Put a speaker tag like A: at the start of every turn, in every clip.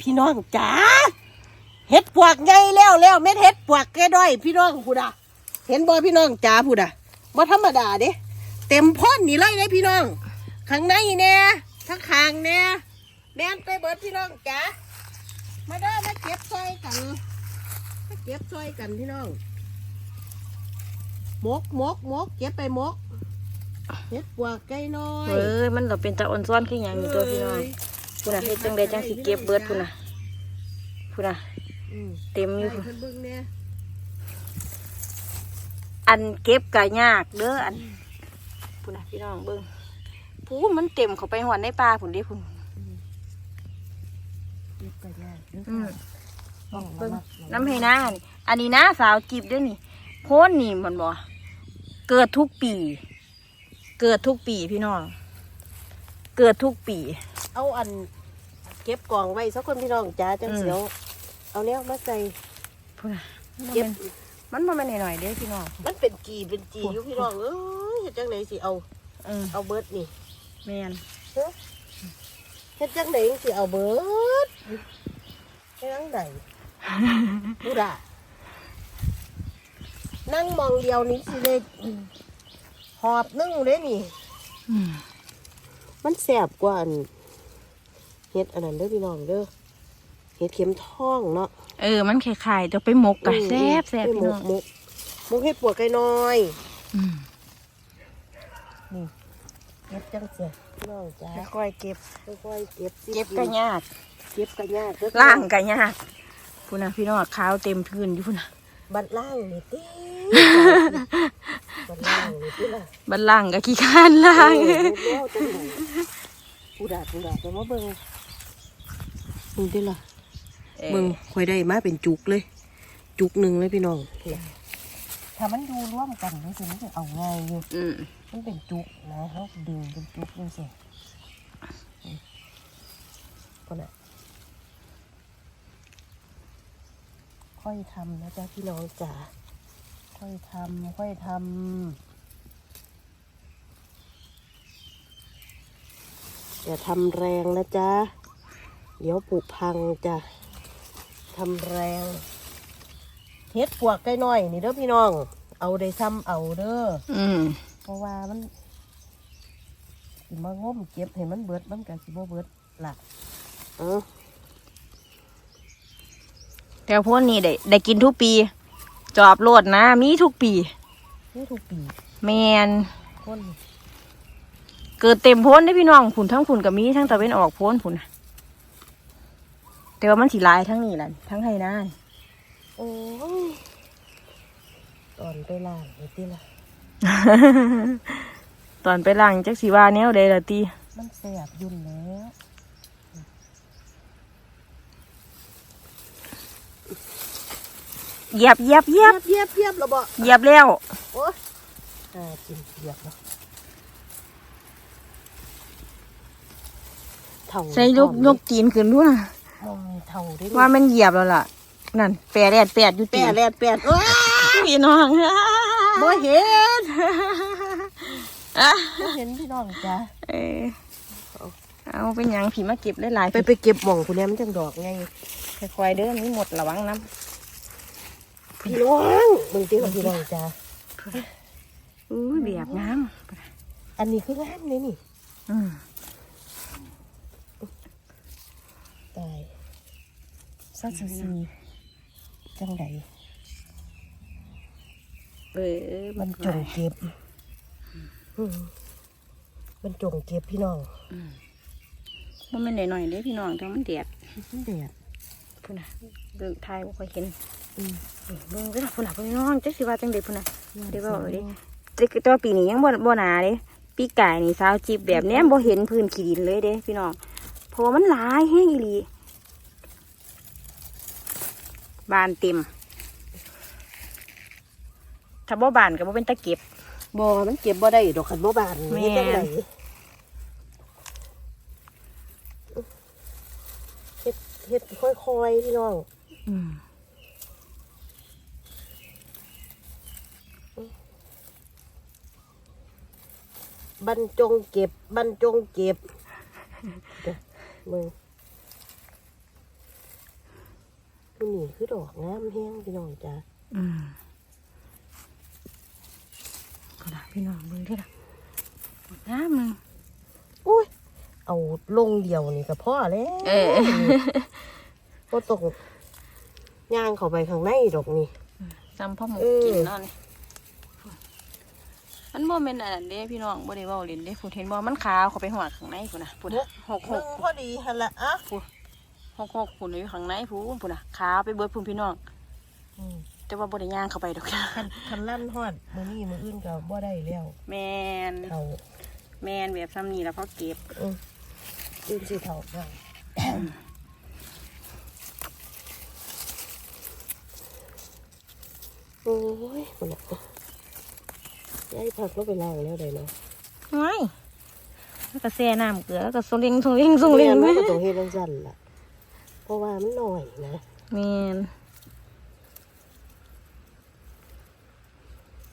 A: พี่น้องจ๋าเฮ็ดปวกใหญ่แล้วแล้วเม็ดเฮ็ดปวกแก่ด้อย พี่น้องพูดอะเห็นบ่พี่น้องจ๋าพูดอะบ่ธรรมดาเด้เต็มพ่นนี่เลยเด้พี่น้องข้างในเนี่ยทั้งข้างเนี่ยแม่นไปเบิดพี่น้องจ๋ามาเด้อมาเก็บซอยกันมาเก็บซอยกันพี่น้องมกมกมกเก็บไปมกเฮ็ดปวกไก่น้อย
B: เอ้ยมันเราเป็นตาอ่อนซ้อนขึ้นอหย่างนี้ตัวพี่น้อง พุ่นน่ะเฮ็ดจังไดจังสิเก็บเบิดพุ่นน่ะพุ่นน่ะ
A: อืม
B: เต็มอ
A: ให้
B: ยู่พุ่น
A: เพิ่นเบิ่งเนี่ย
B: อันเก็บก็ยากเด้ออันพุ่นน่ะพี่น้องเบิ่งพูนมันเต็มเข้าไปหวนในป่าพุ่นเดิพุ่น
A: เก็บกันยากเด้อ
B: อืม
A: ค่ะต้องระ
B: เบิ่ง
A: มัดระวัง
B: น้ำให้หน้านี่อันนี้นะสาวจีบเด้วยนี่โพ้นนี่มันบ่เกิดทุกปี เกิดทุกปีพี่น้อง เกิดทุกปี
A: เอาอัน เก็บกล่องไว้สักคนพี่น้องจ้าจัง
B: อืม
A: เสียวเอาแนวมาใส่
B: พุ่นน่ะ
A: เก็บ
B: มันบ่แม่นหน่อยๆเด้อพี่น้อง
A: มันเป็นจีเป็นจี
B: โอ้
A: อยู่พี่น้องเอ้ยเฮ็ดจังไดสิเอา
B: อืม
A: เอาเบิดนี่
B: แม่น
A: เฮ็ดจังไดสิเอาเบิดเฮ็ดจังไดดูด่านั่งมองเดียวนี้สิเลยหอบนึ่งเลยนี่
B: อืม
A: มันแสบกว่าอัน เฮ็ดอันนั้นเด้อพี่น้องเด้อเฮ็ดเข็มท้องเนาะ
B: เออมันคล้ายๆจะไปหมกกะแซ่บแซ่บ
A: ไป
B: พี่
A: หม
B: น้
A: ก
B: อง
A: หมกหมกเฮ็ดปวดไก่น้อย
B: อืม
A: เฮ็ดจังเสียพี่น้องจ้า
B: ค่อยๆเก็บ
A: ค่อยๆเก็บสิ
B: เก็บกะยาก
A: เก็บกะยากเด้อ
B: ล่างกะยากพุ่นน่ะพี่น้องขาวเต็มพื้นอยู่พุ่นน่ะ
A: บัดล่างนี่ติบัดล่างนี่ติล่ะ
B: บันล่างกะขี้ข้านล่าง
A: เออเร็วจังไดผู้ดาผู้ดาจะมาเบิ่ง มึงติล่ะเบิ่งค่อยได้มาเป็นจุกเลย จุกหนึงเลยพี่น้องถ้ามันดูร่วมกันจังซี่มันจะเอาง่ายอยู่
B: อืม
A: มันเป็นจุกนะเขาดึงเป็นจุกจังซี่คนน่ะค่อยทำนะจ๊ะพี่น้องจ๋าค่อยทำค่อยทำอย่าทำแรงนะจ๊ะ เดี๋ยวปลูกพังจ้ะทำแรงเฮ็ดปวกไก่น้อยนี่เด้อพี่น้อง เอาได้ซ้ำเอาเด้อ
B: อืม
A: เพราะว่ามันสิมางมเก็บให้มันเบิดมันก็สิบ่เบิดล่ะเออ
B: แต่พวกนี้ได้ได้กินทุกปี จอบโลดนะ มีทุกปี
A: นี่ทุกปี
B: แมน
A: คน
B: เกิดเต็มโพ้นได้อพี่น้องผุนทั้งผุนกับมีทั้งตะเวนออกโพ้นผุนน่ะ แต่ว่ามันสีลายทั้งนี้แหละทั้งไห้นา
A: โอ้ยตอนไปล่างนี่ติล่ะ
B: ตอนไปล้างจักสีว่าแนวใดละตี
A: มันแสบยุ่นแล้ว
B: เหยียบเหยียบเหยียบ
A: เยียบเยียบแล้วบ่
B: เหยียบแล้ว
A: โอ้ยอ่ากินเหยียบแล้วเท่า
B: ใส่ลูกยกตีนขึ้นด้วยนะ
A: มองเท่าได้
B: ว่ามันเหยียบแล้วล่ะ นั่นแปดแดดแปดอยู่
A: แป
B: ตี
A: ดแลดแปดเอ้ย
B: พี่น้อง
A: บ่เห็น
B: อะ
A: บ่เห็นพี่น้องจ้ะ
B: เออเอาเป็นหยังผีมาเก็บได้หลาย
A: ไปไปเก็บหม่องคุณแม่มันจังดอกไง
B: ค่อยๆเด้อมีหมดระวังน้
A: พี่น้องมึงเจอกับพี่น้องจ้าำ
B: อู้ยเบียบงาม
A: อันนี้คืองามเลยนี่
B: อืม
A: ตายสักซีจังได
B: เออ
A: มันจงเก็บอืมมันจงเก็บพี่น้อง
B: มันไม่นหน่อยๆเด้อพี่น้องแต่มันแดด
A: มันแดด
B: พุ่นน่ะเบิ่งทายบ่ค่อยเห็น
A: อืม
B: เบิ่งเด้อพุ่นน่ะพี่น้องจักสิว่าจังได๋พุ่นน่ะเดี๋ยวบอกเลยดิแต่คือตัวปีนี้ยังบ่บ่หนาเด้ปีกายนี่สาวจีบแบบเนี้ยบ่เห็นพื้นขี้ดินเลยเด้พี่น้องเพ ราะว่ามันหลายแฮงอีหลี บานเต็ม ถ้าบ่บานก็บ่เป็นตะเก็บ
A: บ่มันเก็บบ่ได้ดอกขันบ่บาน
B: แม่
A: เฮ็ดจังไดเฮ็ดเฮ็ดค่อยๆพี่น้อง
B: อืม
A: บรรจงเก็บบรรจงเก็บ เดี๋ยวมึงำนี่คือดอกงามแห้งพี่น้องจ้า
B: อืมก็ได้พี่น้องเบิ่งเด้อล่ะหมดน้ำหนึง
A: อุ้ยเอาลงเดียวนี่ก็พอแล้ว
B: เออ
A: ก็ตกย่างเข้าไปข้างในดอกนี่
B: จำพ่อหมู
A: เออ
B: กินเนาะนี่ มันบ่แม่นอันนั้นเด้พี่น้องบ่ได้เว้าเล่นเด้ผู้เห็นบ่มันขาวเข้าไปหอดข้างในพุ่นน่ะพุ่นน่ะหกห
A: หนึ่
B: ก
A: งพอดีหันละอะ
B: หกหกพุ่นอยู่ข้างในพุ่นพุ่นน่ะขาวไปเบิดพุ่นพี่น้อง
A: อืม
B: แต่ว่าบ่ได้ย่างเข้าไปดอก
A: คันคันลั่นฮอดมือนี้มืออื่นก็บ่ได้แล้ว
B: แม่น
A: เท่า
B: แม่นแบบซ้ำนี้แล้วพอเก็บ
A: อืมอื่นสิเท่าได้โอ้ยมันละ ยายผักก็ไปล้างแล้วได้เนาะ
B: ไม่แล้วก็แช่น้ำเกลือแล้วก็ส่งเล็งส่งเล็งส่งเล็ง
A: แม่
B: แม่
A: นมันก็ต้องเฮ็ดจังซั่นล่ะ เพราะว่ามันน้อยนะ
B: แม่น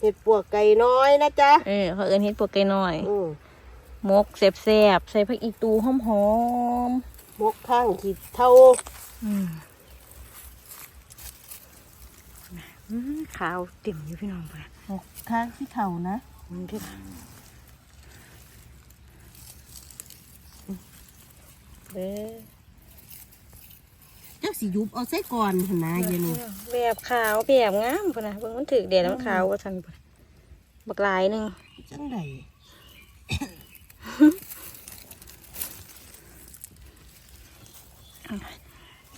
A: เห็ดปวกไก่น้อยนะจ๊ะ
B: เออเขาเอิ้นเฮ็ดปวกไก่น้อย
A: อืม
B: หมกแซ่บๆใส่ผักอีตูหอม
A: มกข้างขีดเท่า
B: ๆอืมอืม ขาวเต็มอยู่พี่น้องพุ่นน่ะ
A: มกข้างที่เท่านะ
B: มันที่
A: เด้อจักสิยุบเอาใส่ก่อนหั่นนะเดี๋ยวนี้
B: แบบขาวแบบงามพุ่นน่ะเบิ่งมันถึกแดดแล้วมันขาวว่าซั่นพุ่นน่ะบักหลายหนึง
A: จังได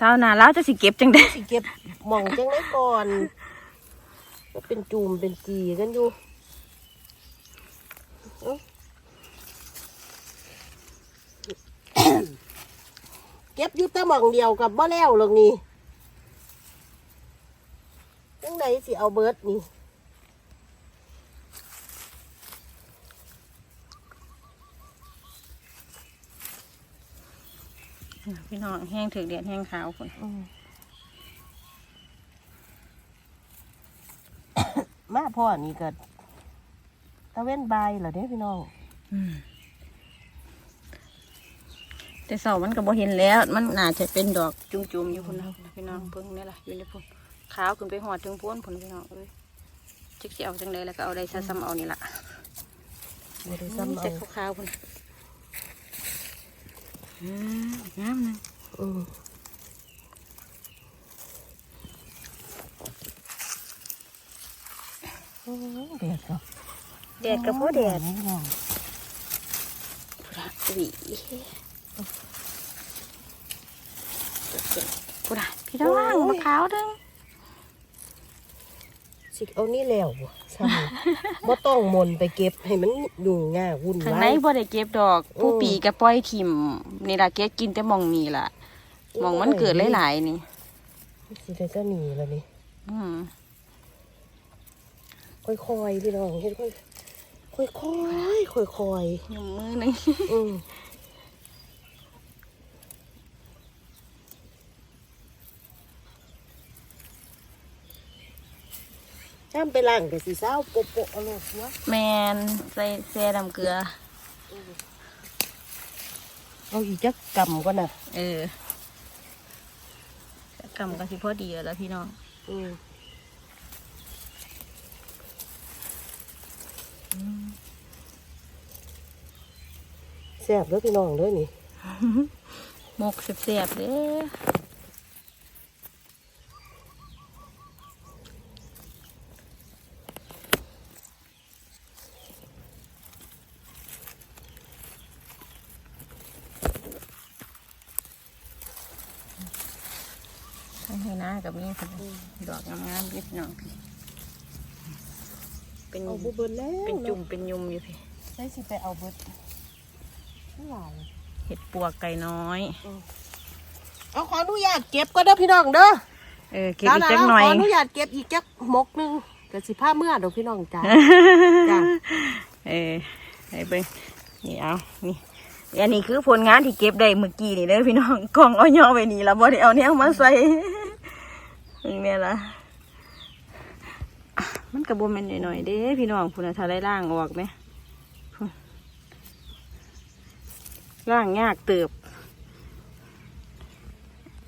B: สาวนาแลาวจะสิเก็บจังได้
A: สิเก็บหมองจังได้ก่อนก็เป็นจูมเป็นจีกันอยู่เก็บอยู่แต่หมองเดียวกับบ่แล้วหรอกนี่จังไดสิเอาเบิร์ดนี่
B: พี่น้องแห้งถึกแดดแห้งขาวพุ่น
A: มาพ่อนี่ก็ตะเว้นบายเหรอเด้พี่น้อง
B: แต่เสามันก็บ่เห็นแล้ว มันน่าจะเป็นดอกจุ่มๆอยู่พุ่นนะพี่น้องเพิ่งนี่ล่ะอยู่ในพุ่นขาวขึ้นไปหอดถึงพ้นพุ่นพี่น้องเอ้ยจักสิเอาจังไดแล้วก็เอาได้ซะซ้ำเอานี่ล่ะ
A: บ่ได้ซ้ำเอา
B: แต่ขาวๆพุ่น อืมงามนะ
A: อืมโอ้แดดก็
B: แดดกับพ่อแดด
A: พี่น้อง
B: พุ่นน่ะหวีพุ่นน่ะพี่น้องมะขาวเด้ง
A: สิเอานี่แล้วบ่ซ้ำบ่ต้องมนไปเก็บให้มันยุ่งยากวุ่น
B: ข้าง
A: วา
B: ใน
A: ย
B: บ่ได้เก็บดอก ผู้ปีกับปล่อยถิ่มนี่ล่ะเก็บกินแต่หมองนี่ล่ะหมองมันเกิดหลายๆนี่
A: สิได้จะหนีแล้วนี่
B: อืม
A: ค่อยๆพี่น้องเฮ็ดค่อยค่อยๆค่อย
B: ยมมือหนึง
A: ๆอืมจ้ำไปล้างก็สิเศร้าโปะๆเอาโลดวะ
B: แมนใส่แซ่น้ำเกลือ
A: เอาอีกจักกำก่อนน่ะ
B: เออแต่กำก็สิพอดีแล้วล่ะพี่น้อง
A: อืมแซ่บเด้อพี่น้องเด้อนี่
B: หมกเสียบๆเด้อให้หน้ากับนี่ค่ะดอกงามๆเล็กน้องพี่เป็น
A: เอาบุเบิดแล้ว
B: เป็นจุ่มเป็นยุมอยู่พี่
A: ใช้สิไปเอาเบิดทั้งหลาย
B: เห็ดปวกไก่น้อย
A: เอาขออนุญาตเก็บก็เด้อพี่น้องเด้อ
B: เออเก็บอีกจักหน่อย
A: ขออนุญาตเก็บอีกจักมกหนึงกะสิผ้าเมื่อเด้อพี่น้องจ้าจ้ะ
B: เออไอ้เบิ้งนี่เอานี่อันนี้คือผลงานที่เก็บได้เมื่อกี้นี่เด้อพี่น้องกล่องเอาย่อไว้นี่แล้วบ่ได้เอาแนวมาใส่ นี่แม่ละอะมันกระบวนแม่นหน่อยๆเด้พี่น้องพุ่นน่ะถ้าได้ล่างออกไหมพุ่นล่างยากเติบ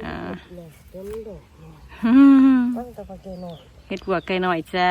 B: อ่า
A: เนี่ยเต็มดอกเนี่ย
B: อืม
A: ตั้งแต่ปากเกนอย
B: เฮ็ดปวกไก่หน่อยจ้า